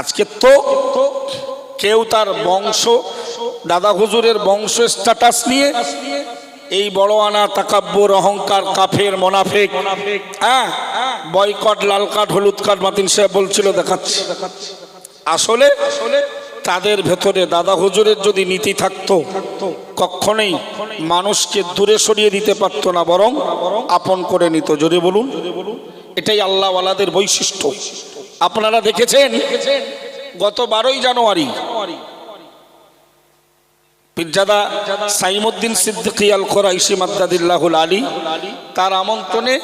আজকে তো কেউ তার বংশ, দাদা হুজুরের বংশ স্ট্যাটাস নিয়ে এই বড় আনা তাকাব্বর অহংকার, কাফের, মোনাফেক হ্যাঁ বয়কট লাল কাঠ হলুদ কাঠ মাতিন সাহেব বলছিল, দেখাচ্ছে। আসলে তাদের ভেতরে দাদা হুজুরের যদি নীতি থাকতো, কখনোই মানুষকে দূরে সরিয়ে দিতে পারতো না, বরং আপন করে নিত। যদি বলুন, এটাই আল্লাহওয়ালাদের বৈশিষ্ট্য। আপনারা দেখেছেন গত বারোই জানুয়ারি পীরজাদা সাইমুদ্দিন সিদ্দিকী আল খোরাইশি মাদ্দাদিল্লাহুল আলী তার আমন্ত্রণে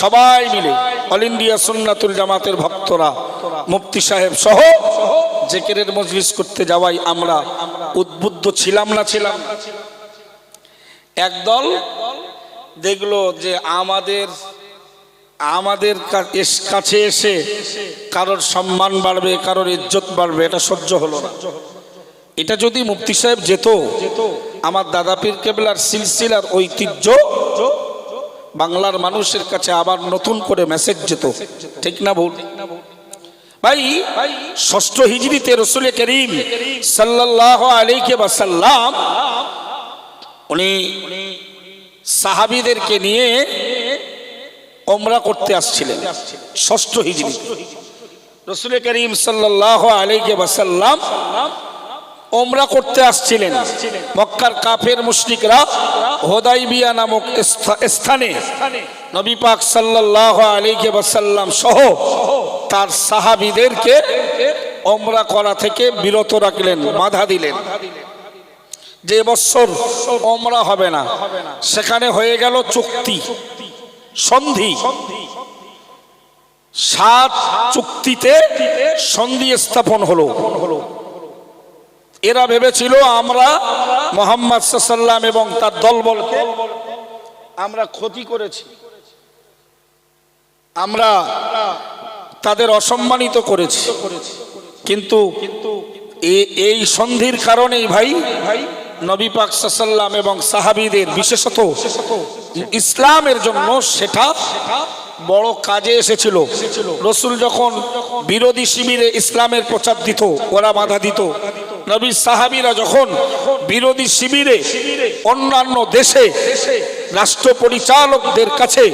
সবাই মিলে অল ইন্ডিয়া সুন্নাতুল জামাতের ভক্তরা, মুফতি সাহেব সহ জেকেরের মজলিস করতে যাওয়াই আমরা উদ্বুদ্ধ ছিলাম না ছিলাম? একদল দেখল যে আমাদের আমাদের কাছে এসে কারোর সম্মান বাড়বে, কারোর ইজ্জত বাড়বে, এটা সহ্য হলো না। এটা যদি মুফতি সাহেব যেত, আমার দাদা পীর কেবলার সিলসিলার ঐতিহ্য বাংলার মানুষের কাছে আবার নতুন করে মেসেজ যেত। ঠিক না ভুল? ভাই, ষষ্ঠ হিজড়িতে রসুল করিম সাল্লাহ আলাইকে বাসাল্লাম উনি সাহাবিদেরকে নিয়ে ওমরা করতে আসছিলেন। ষষ্ঠ হিজড়ি। রসুল করিম সাল্লাহ বাসাল্লাম ওমরা করতে আসছিলেন। মক্কার কাফের মুশরিকরা হোদাইবিয়া নামক স্থা- স্থানে নবী পাক সাল্লাল্লাহু আলাইহি ওয়াসাল্লাম সহ তার সাহাবিদেরকে ওমরা করা থেকে বিরত রাখলেন, বাধা দিলেন। যে বছর ওমরা হবে না, সেখানে হয়ে গেল চুক্তি। সন্ধি। সাত চুক্তিতে সন্ধি স্থাপন হলো। এরা ভেবেছিল আমরা মোহাম্মদ সাল্লাম এবং তার দলবলকে আমরা ক্ষতি করেছি। আমরা তাদের অসম্মানিত করেছি। কিন্তু এই সন্ধির কারণেই ভাই ভাই নবী পাক সাল্লাম এবং সাহাবিদের, বিশেষত ইসলামের জন্য সেটা বড় কাজে এসেছিল। রসুল যখন বিরোধী শিবিরে ইসলামের প্রচার দিত, ওরা বাধা দিত। নবী সাহাবিরা যখন বিরোধী শিবিরে অন্যান্য দেশে রাষ্ট্র পরিচালকদের কাছে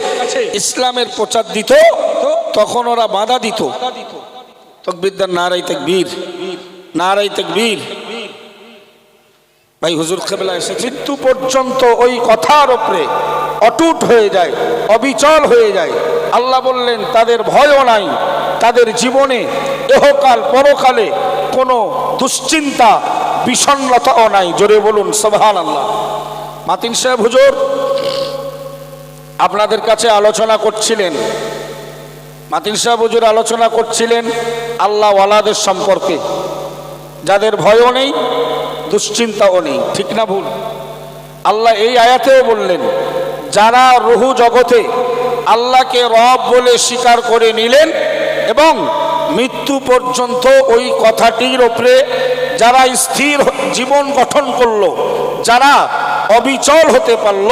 ইসলামের প্রচার দিত, তখন ওরা বাধা দিত। তকবিদ্যার নারাই তেকবীর নারাই তেকবীর। ভাই, হুজুর কেবলা এসে মৃত্যু পর্যন্ত ওই কথার ওপরে অটুট হয়ে যায়, অবিচল হয়ে যায়। আল্লাহ বললেন, তাদের ভয়ও নাই, তাদের জীবনে এহকাল পরকালে কোনো দুশ্চিন্তা, বিষণ্ণতাও নাই। জোরে বলুন সোভান আল্লাহ মাতিন সাহেব, হুজুর, আপনাদের কাছে আলোচনা করছিলেন। মাতিন সাহেব, হুজুর, আলোচনা করছিলেন আল্লাহ ওয়ালাদের সম্পর্কে। যাদের ভয়ও নেই দুশ্চিন্তাও নেই। ঠিক না ভুল। আল্লাহ এই আয়াতেও বললেন যারা রহু জগতে আল্লাহকে রব বলে স্বীকার করে নিলেন এবং মৃত্যু পর্যন্ত ওই কথাটির ওপরে যারা স্থির জীবন গঠন করল যারা অবিচল হতে পারল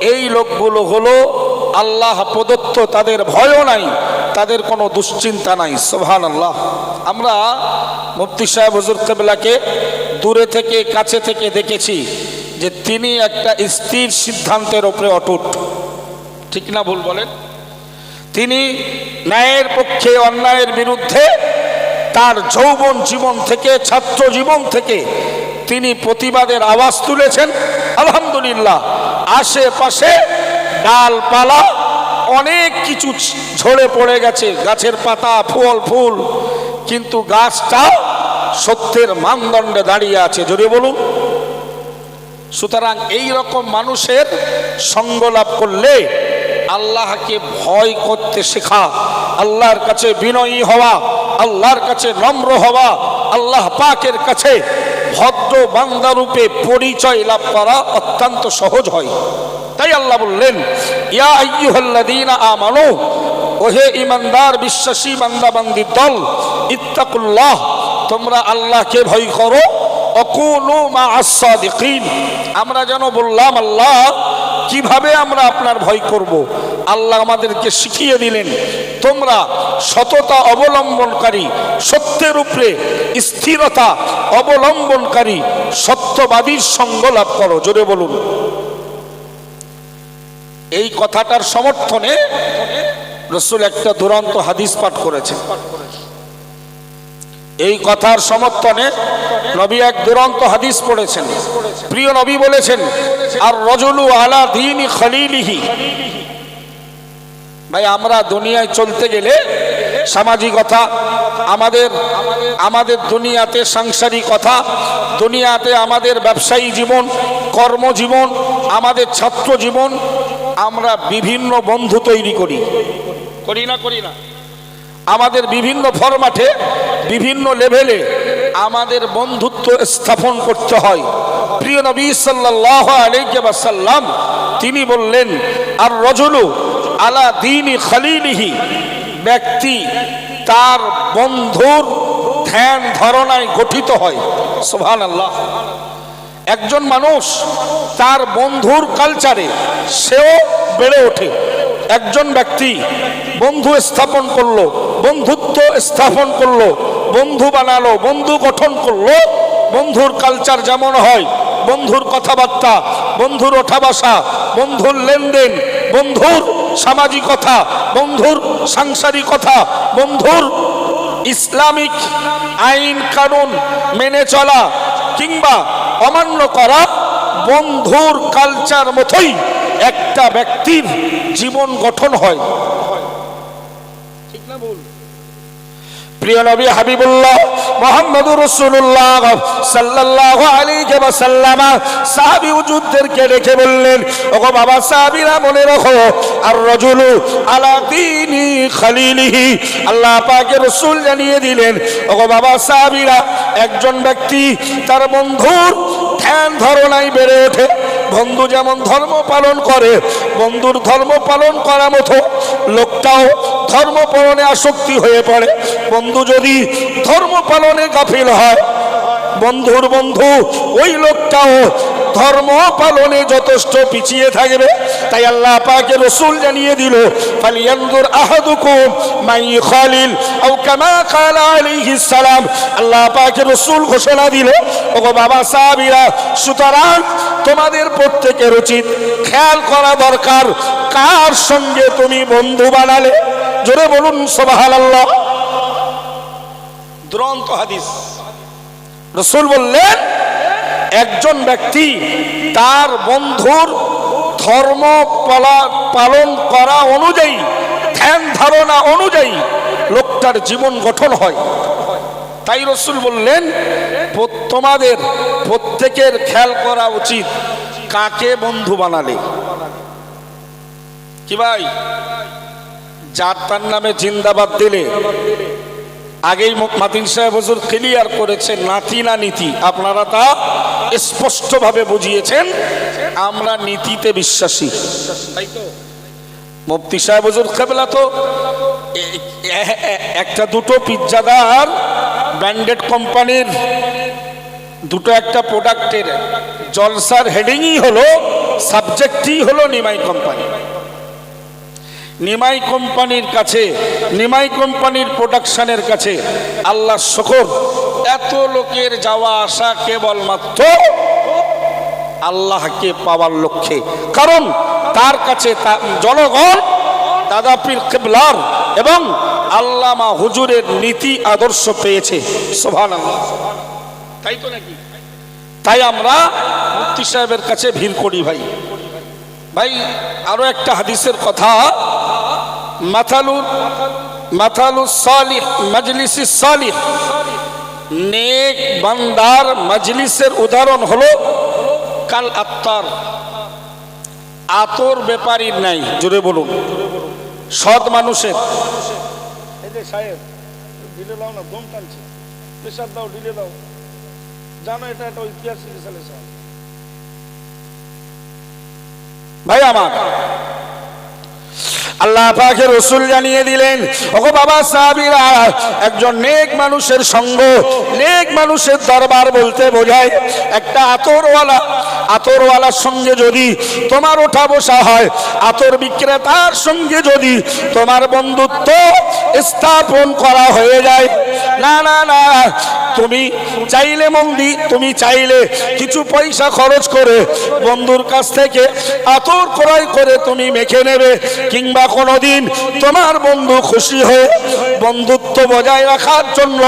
এই লোকগুলো হলো আল্লাহ প্রদত্ত তাদের ভয়ও নাই তাদের কোনো দুশ্চিন্তা নাই। সোহান আল্লাহ আমরা মুফতি সাহেব হজুর কেবলাকে দূরে থেকে, কাছে থেকে দেখেছি যে তিনি একটা স্থির সিদ্ধান্তের ওপরে অটুট। ঠিক না ভুল বলেন? তিনি ন্যায়ের পক্ষে, অন্যায়ের বিরুদ্ধে তার যৌবন জীবন থেকে, ছাত্র জীবন থেকে তিনি প্রতিবাদের আওয়াজ তুলেছেন। আলহামদুলিল্লাহ, আশেপাশে ডালপালা, অনেক কিছু ঝরে পড়ে গেছে। গাছের পাতা ফল, ফুল, কিন্তু গাছটা সত্যের মানদণ্ডে দাঁড়িয়ে আছে। জোরে বলুন। সুতরাং এই রকম মানুষের সঙ্গ লাভ করলে আল্লাহকে ভয় করতে শেখা, আল্লাহর কাছে বিনয়ী হওয়া, আল্লাহর কাছে নম্র হওয়া, আল্লাহ পাকের কাছে ভদ্র বান্দারূপে পরিচয় লাভ করা অত্যন্ত সহজ হয়। তাই আল্লাহ বললেন, ইয়া ওহে ইমানদার বিশ্বাসী বান্দা বান্দির দল, ইত্তাকুল্লাহ তোমরা আল্লাহকে ভয় করো। আমরা যেন বললাম, আল্লাহ, কীভাবে আমরা আপনার ভয় করব? আল্লাহ আমাদেরকে শিখিয়ে দিলেন, তোমরা সততা অবলম্বনকারী, সত্যের উপরে স্থিরতা অবলম্বনকারী, সত্যবাদীর সঙ্গ লাভ করো। জোরে বলুন। এই কথাটার সমর্থনে রসুল একটা দুরন্ত হাদিস পাঠ করেছেন। এই কথার সমর্থনে নবী এক দুরন্ত হাদিস পড়েছেন। প্রিয় নবী বলেছেন, আর রজলু আলা দিন খলিলিহি। ভাই, আমরা দুনিয়ায় চলতে গেলে সামাজিকতা, আমাদের আমাদের দুনিয়াতে সাংসারিকতা, দুনিয়াতে আমাদের ব্যবসায়ী জীবন, কর্মজীবন, আমাদের ছাত্র জীবন আমরা বিভিন্ন বন্ধু তৈরি করি। করি না করি না। আমাদের বিভিন্ন ফরম্যাটে বিভিন্ন লেভেলে আমাদের বন্ধুত্ব স্থাপন করতে হয়। প্রিয় নবী আলাইসাল্লাম তিনি বললেন, আর রজলু আলা দিনী খালিলিহি। ব্যক্তি তার বন্ধুর ধ্যান ধারণায় গঠিত হয়। সোহান আল্লাহ একজন মানুষ তার বন্ধুর কালচারে সেও বেড়ে ওঠে। একজন ব্যক্তি বন্ধু স্থাপন করল, বন্ধুত্ব স্থাপন করল, বন্ধু বানালো, বন্ধু গঠন করল, বন্ধুর কালচার যেমন হয়, বন্ধুর কথাবার্তা, বন্ধুর ওঠা বসা বন্ধুর লেনদেন, বন্ধুর সামাজিকতা, বন্ধুর সাংসারিকতা, বন্ধুর ইসলামিক আইন কানুন মেনে চলা কিংবা অমান্য করা বন্ধুর কালচার মতোই একটা ব্যক্তির জীবন গঠন হয়। ঠিক না ভুল? প্রিয় নবী হাবিবুল্লাহ মোহাম্মদ রসুল্লাহ সাল্লাহ আলাইহি ওয়াসাল্লাম সাহাবী উজুদদেরকে রেখে বললেন ওগো বাবা সাহাবীরা মনে রাখো আর রজুলু আলা দীনি খালিলিহি। আল্লাহ পাকের রসুল জানিয়ে দিলেন ওগো বাবা সাহাবীরা একজন ব্যক্তি তার বন্ধুর ধ্যান ধারণায় বেড়ে ওঠে। বন্ধু যেমন ধর্ম পালন করে, বন্ধুর ধর্ম পালন করা মতো লোকটাও ধর্ম পালনে আসক্তি হয়ে পড়ে। বন্ধু যদি ধর্ম পালনে গাফিল হয়, বন্ধুর বন্ধু ওই লোকটাও ধর্ম পালনে যথেষ্ট পিছিয়ে থাকবে। তাই আল্লাহ পাকে রসুল জানিয়ে দিল মাই খালিল আও কামা কালা সালাম। আল্লাহ পাকে রসুল ঘোষণা দিল বাবা সাহাবীরা, সুতরাং তোমাদের প্রত্যেকের উচিত খেয়াল করা দরকার কার সঙ্গে তুমি বন্ধু বানালে। জোরে বলুন, সুবহানাল্লাহ। দুরন্ত হাদিস। রসুল বললেন একজন ব্যক্তি তার বন্ধুর ধর্ম পালা- পালন করা অনুযায়ী, ধ্যান ধারণা অনুযায়ী লোকটার জীবন গঠন হয়। তাই রসুল বললেন "প্র- তোমাদের প্রত্যেকের খেয়াল করা উচিত কাকে বন্ধু বানালে। কি ভাই? যার তার নামে জিন্দাবাদ দিলে। আগেই মাতিন সাহেব হুজুর ক্লিয়ার করেছেন নাতি না নীতি। আপনারা তা স্পষ্টভাবে বুঝিয়েছেন, আমরা নীতিতে বিশ্বাসী। তাই তো মুফতি সাহেব হুজুর কেবলা তো একটা দুটো পিজ্জাদার ব্র্যান্ডেড কোম্পানির দুটো একটা প্রোডাক্টের জলসার হেডিংই হলো, সাবজেক্টই হলো নিমাই কোম্পানি। নিমাই কোম্পানির কাছে, নিমাই কোম্পানির প্রোডাকশনের কাছে আল্লাহ শকর। এত লোকের যাওয়া আসা কেবলমাত্র আল্লাহকে পাওয়ার লক্ষ্যে। কারণ তার কাছে জনগণ, দাদা পীর কেবলার এবং আল্লামা হুজুরের নীতি আদর্শ পেয়েছে। সোভান তাই তো নাকি? তাই আমরা মুফতি সাহেবের কাছে ভিড় করি ভাই। ভাই, আরও একটা হাদিসের কথা। মাথালু মাথালু সালিহ মজলিস সালিহ। নেক বান্দার মজলিসের উদাহরণ হলো কাল আত্মার আতর ব্যাপারীর নাই জুড়ে বলুন। সৎ মানুষের। এই যে সাহেব ঢিলে দাও না দম টানছে। প্রেশার দাও ঢিলে দাও। জানো এটা একটা ঐতিহাসিক ভাই আমার আল্লাহ পাকের রসুল জানিয়ে দিলেন, ওগো বাবা সাহাবীরা, একজন নেক মানুষের সঙ্গ, নেক মানুষের দরবার বলতে বোঝায়, একটা আতরওয়ালা, আতরওয়ালার সঙ্গে যদি তোমার ওঠা বসা হয়, আতর বিক্রেতার সঙ্গে যদি তোমার বন্ধুত্ব স্থাপন করা হয়ে যায়, না না না, তুমি চাইলে মন্দি, তুমি চাইলে কিছু পয়সা খরচ করে বন্ধুর কাছ থেকে আতর ক্রয় করে তুমি মেখে নেবে, কিংবা কোনোদিন তোমার বন্ধু খুশি হয়ে বন্ধুত্ব বজায় রাখার জন্য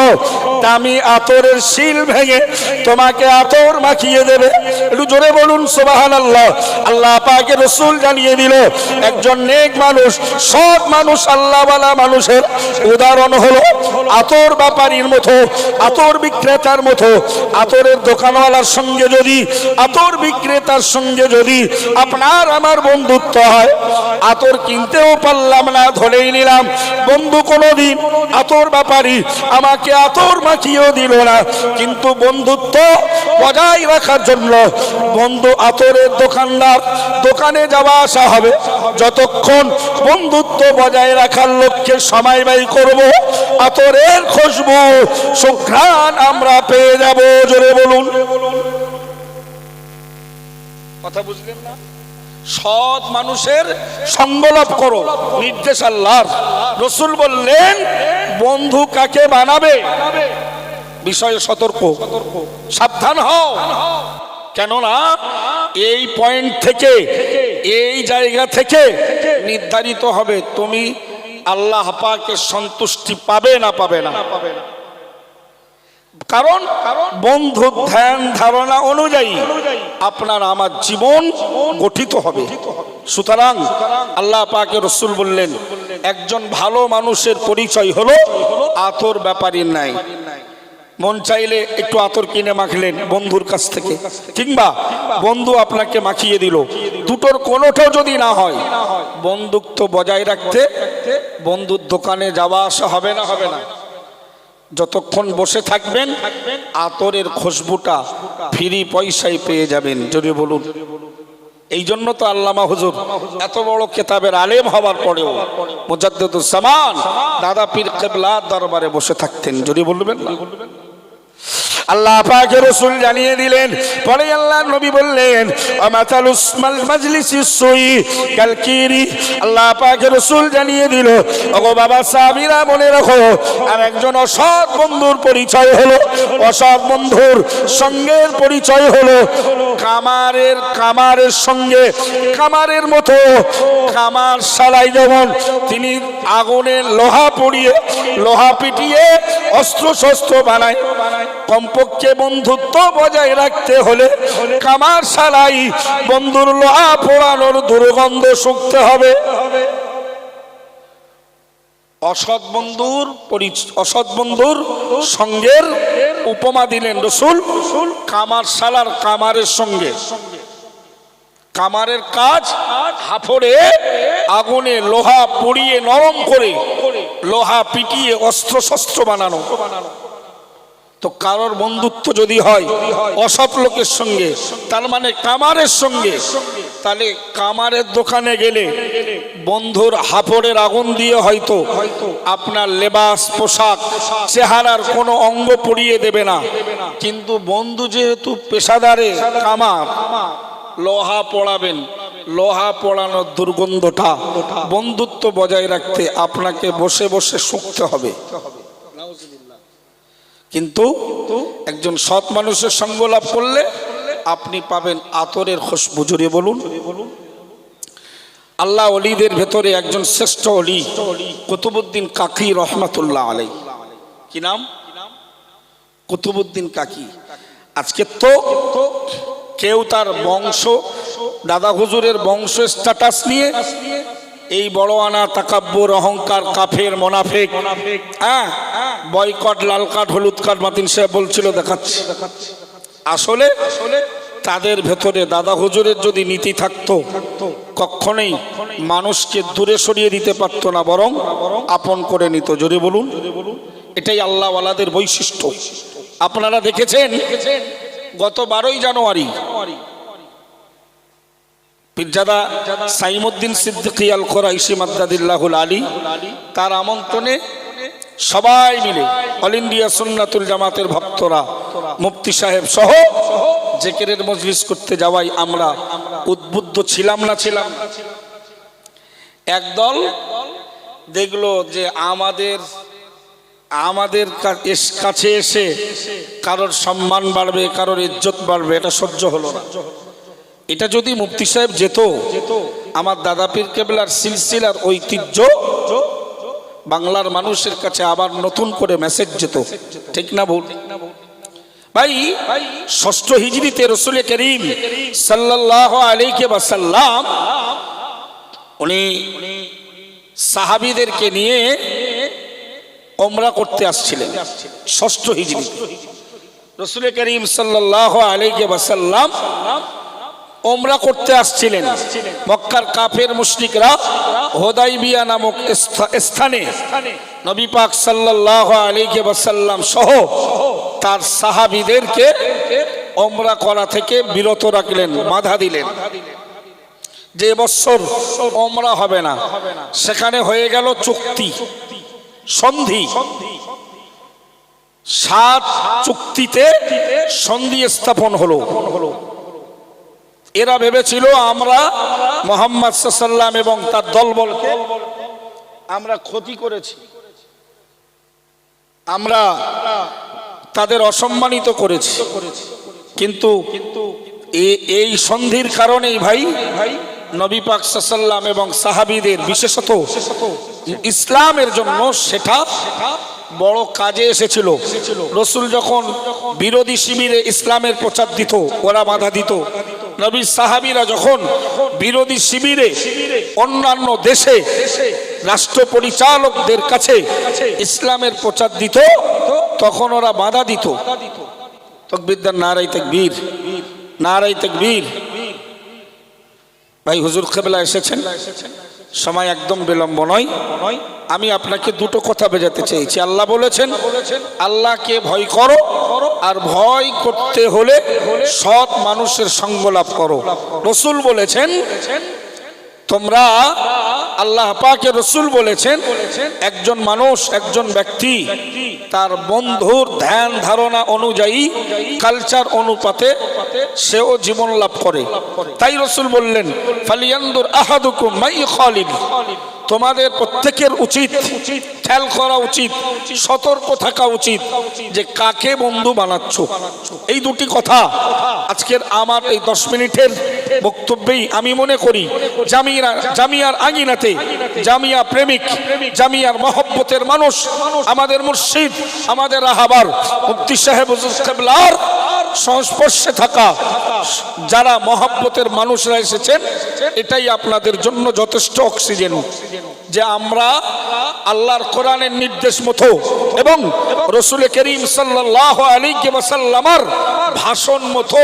দামি আতরের শিল ভেঙে তোমাকে আতর মাখিয়ে দেবে। একটু জোরে বলুন সোবাহান আল্লাহ আল্লাহ পাকে রসুল জানিয়ে দিল, একজন নেক মানুষ সব মানুষ আল্লাহওয়ালা মানুষের উদাহরণ হলো আতর ব্যাপারীর মতো, আতর বিক্রেতার মতো। আতরের দোকানওয়ালার সঙ্গে যদি, আতর বিক্রেতার সঙ্গে যদি আপনার আমার বন্ধুত্ব হয়, আতর কিনতেও পারলাম না, ধরেই নিলাম। বন্ধু, কোনোদিন আতর ব্যাপারী আমাকে আতর মাখিয়েও দিল না। কিন্তু বন্ধুত্ব বজায় রাখার জন্য বন্ধু আতরের দোকানদার দোকানে যাওয়া আসা হবে। যতক্ষণ বন্ধুত্ব বজায় রাখার লক্ষ্যে সময় ব্যয় করব, আতরের খুশবু, সুঘ্রাণ আমরা পেয়ে যাব। জোরে বলুন। কথা বুঝলেন না? সৎ মানুষের সঙ্গলাভ করো। নির্দেশ আল্লাহর। রসুল বললেন, বন্ধু কাকে বানাবে? বিষয়ে সতর্ক। সাবধান হও। কেননা, এই পয়েন্ট থেকে, এই জায়গা থেকে নির্ধারিত হবে তুমি আল্লাহ পাকে সন্তুষ্টি পাবে না পাবে না। কারণ বন্ধু ধ্যান ধারণা অনুযায়ী আপনার আমার জীবন গঠিত হবে। সুতরাং আল্লাহ পাকে রসুল বললেন একজন ভালো মানুষের পরিচয় হলো আতর ব্যাপারীর নাই। মন চাইলে একটু আতর কিনে মাখলেন বন্ধুর কাছ থেকে। কিংবা বন্ধু আপনাকে মাখিয়ে দিল। দুটোর কোনোটাও যদি না হয় বন্ধুত্ব বজায় রাখতে বন্ধুর দোকানে যাওয়া আসা হবে না। হবে না। যতক্ষণ বসে থাকবেন, আতরের খুশবুটা ফ্রি পয়সায় পেয়ে যাবেন। যদি বলুন। এই জন্য তো আল্লামা হুজুর এত বড় কেতাবের আলেম হওয়ার পরেও মুজাদ্দুজ্জামান দাদা পীর কেবলা দরবারে বসে থাকতেন। যদি বলবেন না? আল্লাহ পাকে রসুল জানিয়ে দিলেন, পরে আল্লাহ নবী বললেন, আমাতাল উসমাল মাজলিসি সুই কালকিরি আল্লাহ পাকে রসুল জানিয়ে দিল, ওগো বাবা সাহাবীরা মনে রাখো, আর একজন অসৎ বন্ধুর পরিচয় হলো, অসৎ বন্ধুর সঙ্গের পরিচয় হলো কামারের কামারের সঙ্গে কামারের মতো কামার সালাই যেমন, তিনি আগুনে লোহা পড়িয়ে, লোহা পিটিয়ে অস্ত্র শস্ত্র বানায় কমপক্ষে বন্ধুত্ব বজায় রাখতে হলে কামার সালাই বন্ধুর লোহা পোড়ানোর দুর্গন্ধ শুকতে হবে। অসৎ বন্ধুর অসৎ বন্ধুর সঙ্গের উপমা দিলেন রসুল, কামার সালার কামারের সঙ্গে। কামারের কাজ হাফড়ে আগুনে লোহা পুড়িয়ে নরম করে, লোহা পিটিয়ে অস্ত্র শস্ত্র বানানো বানানো। তো কারোর বন্ধুত্ব যদি হয় অসৎ লোকের সঙ্গে, তার মানে কামারের সঙ্গে, তাহলে কামারের দোকানে গেলে বন্ধুর হাফড়ের আগুন দিয়ে হয়তো আপনার লেবাস, পোশাক, চেহারার কোনো অঙ্গ পরিয়ে দেবে না। কিন্তু বন্ধু যেহেতু পেশাদারে কামার, লোহা পড়াবেন, লোহা পড়ানোর দুর্গন্ধটা বন্ধুত্ব বজায় রাখতে আপনাকে বসে বসে শুকতে হবে। কিন্তু একজন সৎ মানুষের সঙ্গ লাভ করলে আপনি পাবেন আতরের খুশবু। জুড়ে বলুন। আল্লাহ অলিদের ভেতরে একজন শ্রেষ্ঠ অলি, কুতুবুদ্দিন কাকি রহমাতুল্লাহ আলাই কি নাম? কুতুবুদ্দিন কাকি। আজকে তো কেউ তার বংশ, দাদা হুজুরের বংশ স্ট্যাটাস নিয়ে এই বড় আনা তাকাব্বর অহংকার কাফের মোনাফেক। হ্যাঁ বয়কট লাল কাঠ হলুদ কাঠ মাতিন সাহেব বলছিল দেখাচ্ছি। আসলে তাদের ভেতরে দাদা হুজুরের যদি নীতি থাকতো কখনোই মানুষকে দূরে সরিয়ে দিতে পারতো না বরং আপন করে নিত। জোরে বলুন। এটাই আল্লাহওয়ালাদের বৈশিষ্ট্য। আপনারা দেখেছেন। গত বারোই জানুয়ারি পীরজাদা সাইমুদ্দিন সিদ্দিকী আল কোরাইশি আলী তার আমন্ত্রণে সবাই মিলে অল ইন্ডিয়া সুন্নাতুল জামাতের ভক্তরা, মুফতি সাহেব সহ জেকেরের মজলিস করতে যাওয়াই আমরা উদ্বুদ্ধ ছিলাম না ছিলাম। একদল দেখল যে আমাদের আমাদের কাছে এসে কারোর সম্মান বাড়বে, কারোর ইজ্জত বাড়বে, এটা সহ্য হলো না। এটা যদি মুফতি সাহেব যেত, আমার দাদা পীর কেবলার সিলসিলার ঐতিহ্য, বাংলার মানুষের কাছে আবার নতুন করে মেসেজ যেত। ঠিক না ভুল? ভাই, ষষ্ঠ হিজড়িতে রসুল করিম সাল্লাহ আলাইকে বাসাল্লাম উনি সাহাবিদেরকে নিয়ে ওমরা করতে আসছিলেন, ষষ্ঠ হিজড়ি রসুল করিম সাল্লাহ আলাইকে বাসাল্লাম ওমরা করতে আসছিলেন। মক্কার কাফের মুশরিকরা হোদাইবিয়া নামক স্থানে নবী পাক সাল্লাল্লাহু আলাইহি ওয়াসাল্লাম সহ তার সাহাবীদেরকে ওমরা করা থেকে বিরত রাখলেন বাধা দিলেন। যে বছর ওমরা হবে না সেখানে হয়ে গেল চুক্তি সন্ধি। সাত চুক্তিতে সন্ধি স্থাপন হলো। এরা ভেবেছিল আমরা মোহাম্মদ সাল্লাম এবং তার দলবলকে আমরা ক্ষতি করেছি। আমরা তাদের অসম্মানিত করেছি। কিন্তু এই সন্ধির কারণেই ভাই ভাই নবী পাক সাল্লাম এবং সাহাবিদের বিশেষত ইসলামের জন্য সেটা বড় কাজে এসেছিল। রসুল যখন বিরোধী শিবিরে ইসলামের প্রচার দিত, ওরা বাধা দিত। নবী সাহাবিরা যখন বিরোধী শিবিরে, অন্যান্য দেশে রাষ্ট্র পরিচালকদের কাছে ইসলামের প্রচার দিত, তখন ওরা বাধা দিত। তকবিদ্যার নারাই তেকবীর নারাই তেকবীর। ভাই, হুজুর খেবলা এসেছেন? সময় একদম বিলম্ব নয়। আমি আপনাকে দুটো কথা বোঝাতে চেয়েছি। আল্লাহ বলেছেন, আল্লাহকে ভয় করো আর ভয় করতে হলে সৎ মানুষের সঙ্গ লাভ করো। রসুল বলেছেন, তোমরা আল্লাহ পাকে রসুল বলেছেন, একজন মানুষ, একজন ব্যক্তি তার বন্ধুর ধ্যান ধারণা অনুযায়ী কালচার অনুপাতে সেও জীবন লাভ করে। তাই রসুল বললেন, ফালিয়ান্দুর আহাদুকুম মাই খালিদ। তোমাদের প্রত্যেকের উচিত খেয়াল করা উচিত, সতর্ক থাকা উচিত যে কাকে বন্ধু বানাচ্ছ। এই দুটি কথা আজকের আমার এই দশ মিনিটের বক্তব্যেই আমি মনে করি, জামিয়া, জামিয়ার আঙিনাতে, জামিয়া প্রেমিক, জামিয়ার মহব্বতের মানুষ, আমাদের মুর্শিদ, আমাদের রাহাবার, মুফতি সাহেব সংস্পর্শে থাকা যারা মহব্বতের মানুষরা এসেছেন, এটাই আপনাদের জন্য যথেষ্ট অক্সিজেন। যে আমরা আল্লাহর কোরআনের নির্দেশ মতো এবং রসুল করিম সাল্লাহ আলী ওয়াসাল্লামার ভাষণ মতো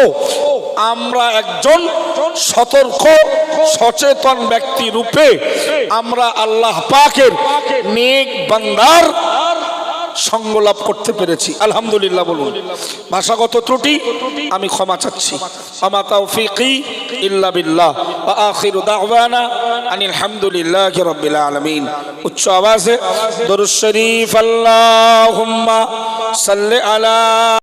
আমরা একজন সতর্ক, সচেতন ব্যক্তি রূপে আমরা আল্লাহ পাকের নেক বান্দার সঙ্গ লাভ করতে পেরেছি। আলহামদুলিল্লাহ বলুন। ভাষাগত ত্রুটি, আমি ক্ষমা চাচ্ছি। আমা তৌফিকি ইল্লা বিল্লাহ। বা আখির দাওয়ানা আনিল হামদুলিল্লাহি রব্বিল আলমিন। উচ্চ আওয়াজে দরুদ শরীফ, আল্লাহুম্মা সাল্লি আলা